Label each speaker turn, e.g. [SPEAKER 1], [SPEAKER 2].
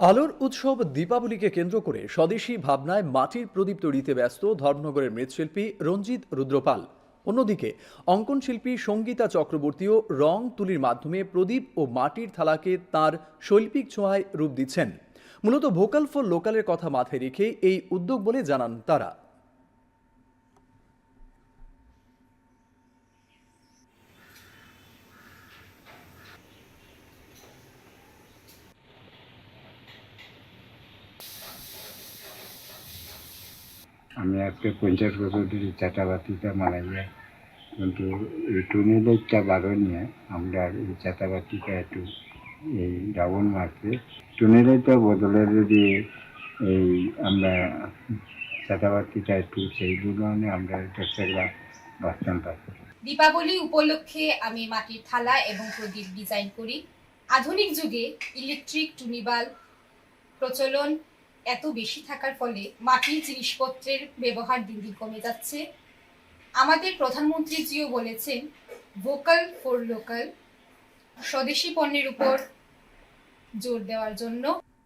[SPEAKER 1] আলোর উৎসব দীপাবলিকে কেন্দ্র করে স্বদেশী ভাবনায় মাটির প্রদীপ তৈরিতে ব্যস্ত ধর্মনগরের মৃৎশিল্পী রঞ্জিত রুদ্রপাল। অন্যদিকে, অঙ্কন শিল্পী সঙ্গীতা চক্রবর্তীও রং তুলির মাধ্যমে প্রদীপ ও মাটির থালাকে তার শৈল্পিক ছোঁয়ায় রূপ দিচ্ছেন। মূলত ভোকাল ফর লোকালের কথা মাথায় রেখে এই উদ্যোগ বলে জানান তারা।
[SPEAKER 2] আমি আজকে পঞ্চাশ বছর ধরে চাটাবাতিটা মারাইয়া কিন্তু এই টুনিলাইটটা বারো নিয়ে আমরা এই চাটাবাতিটা একটু এই ডাবল মারছে। টুনিলাইটটা বদলে যদি এই আমরা চাটাবাতিটা একটু সেই জন্য আমরা এটা সেগুলা বাঁচতাম পাচ্ছি
[SPEAKER 3] দীপাবলি উপলক্ষে আমি মাটির থালা এবং প্রদীপ ডিজাইন করি। আধুনিক যুগে ইলেকট্রিক টুনিবাল প্রচলন এত বেশি থাকার ফলে মাটির জিনিসপত্রের ব্যবহার দিন দিন কমে যাচ্ছে। আমাদের প্রধানমন্ত্রীজিও বলেছেন ভোকাল ফর লোকাল স্বদেশি পণ্যের উপর জোর দেওয়ার জন্য।